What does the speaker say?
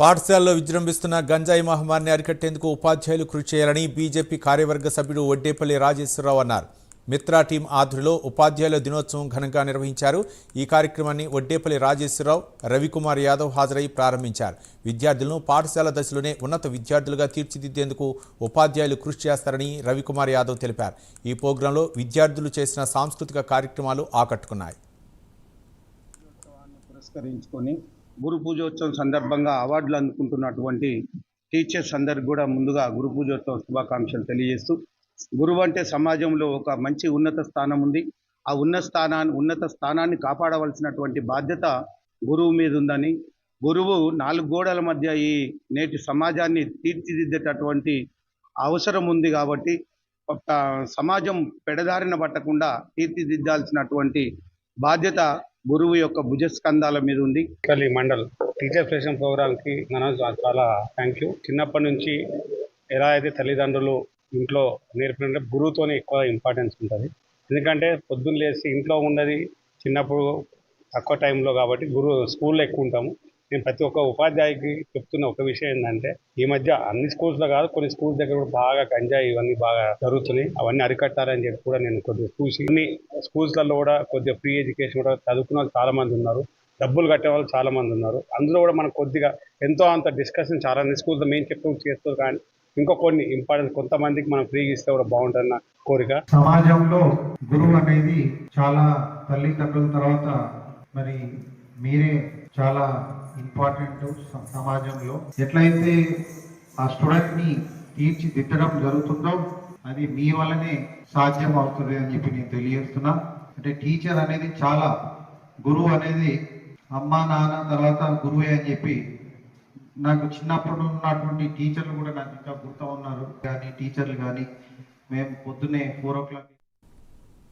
పాఠశాలలో విజృంభిస్తున్న గంజాయి మహమ్మారిని అరికట్టేందుకు ఉపాధ్యాయులు కృషి చేయాలని బీజేపీ కార్యవర్గ సభ్యుడు వడ్డేపల్లి రాజేశ్వరరావు అన్నారు. మిత్రా టీం ఆధ్వర్యంలో ఉపాధ్యాయుల దినోత్సవం ఘనంగా నిర్వహించారు. ఈ కార్యక్రమాన్ని వడ్డేపల్లి రాజేశ్వరరావు రవికుమార్ యాదవ్ హాజరై ప్రారంభించారు. విద్యార్థులను పాఠశాల దశలోనే ఉన్నత విద్యార్థులుగా తీర్చిదిద్దేందుకు ఉపాధ్యాయులు కృషి చేస్తారని రవికుమార్ యాదవ్ తెలిపారు. ఈ ప్రోగ్రాంలో విద్యార్థులు చేసిన సాంస్కృతిక కార్యక్రమాలు ఆకట్టుకున్నాయి. పురస్కరించుకొని గురు పూజోత్సవం సందర్భంగా అవార్డులు అందుకుంటున్నటువంటి టీచర్స్ అందరికి కూడా ముందుగా గురు పూజోత్సవ శుభాకాంక్షలు తెలియజేస్తూ గురువు అంటే సమాజంలో ఒక మంచి ఉన్నత స్థానం ఉంది. ఆ ఉన్నత స్థానాన్ని ఉన్నత స్థానాన్ని కాపాడవలసినటువంటి బాధ్యత గురువు మీద ఉందని గురువు నాలుగు గోడల మధ్య ఈ నేటి సమాజాన్ని తీర్చిదిద్దేటటువంటి అవసరం ఉంది కాబట్టి సమాజం పెడదారిన పట్టకుండా తీర్చిదిద్దాల్సినటువంటి బాధ్యత గురువు యొక్క భుజస్కంధాల మీద ఉంది. కలి మండల్ టీచర్ ఫ్రెషన్ ప్రోగ్రామ్కి మనం చాలా థ్యాంక్ యూ చిన్నప్పటి నుంచి ఎలా అయితే తల్లిదండ్రులు ఇంట్లో నేర్పినంటే గురువుతోనే ఎక్కువ ఇంపార్టెన్స్ ఉంటుంది. ఎందుకంటే పొద్దున్న లేచి ఇంట్లో ఉన్నది చిన్నప్పుడు తక్కువ టైంలో కాబట్టి గురువు స్కూల్లో ఎక్కువ ఉంటాము. నేను ప్రతి ఒక్క ఉపాధ్యాయుకి చెప్తున్న ఒక విషయం ఏంటంటే ఈ మధ్య అన్ని స్కూల్స్లో కాదు కొన్ని స్కూల్స్ దగ్గర కూడా బాగా గంజాయి ఇవన్నీ బాగా జరుగుతున్నాయి. అవన్నీ అరికట్టాలని చెప్పి కూడా నేను కొద్దిగా చూసి కొన్ని స్కూల్స్లలో కూడా కొద్దిగా ఫ్రీ ఎడ్యుకేషన్ కూడా చదువుకున్న వాళ్ళు చాలా మంది ఉన్నారు. డబ్బులు కట్టే వాళ్ళు చాలా మంది ఉన్నారు. అందులో కూడా మనకు కొద్దిగా ఎంతో అంత డిస్కషన్ చాలా అన్ని స్కూల్స్లో మేము చెప్తూ చేస్తారు కానీ ఇంకో కొన్ని ఇంపార్టెంట్ కొంతమందికి మనం ఫ్రీ ఇస్తే కూడా బాగుంటుందన్న కోరిక. సమాజంలో గురువు అనేది చాలా తల్లిదండ్రుల తర్వాత మరి మీరే చాలా ఇంపార్టెంట్ సమాజంలో. ఎట్లయితే ఆ స్టూడెంట్ని తీర్చిదిద్దడం జరుగుతుందో అది మీ వల్లనే సాధ్యం అవుతుంది అని చెప్పి నేను తెలియజేస్తున్నా. అంటే టీచర్ అనేది చాలా గురువు అనేది అమ్మ నాన్న తర్వాత గురువే అని చెప్పి నాకు చిన్నప్పుడు ఉన్నటువంటి టీచర్లు కూడా నాకు ఇంకా గుర్తు ఉన్నారు. కానీ టీచర్లు కానీ మేము పొద్దున్నే ఫోర్ ఓ క్లాక్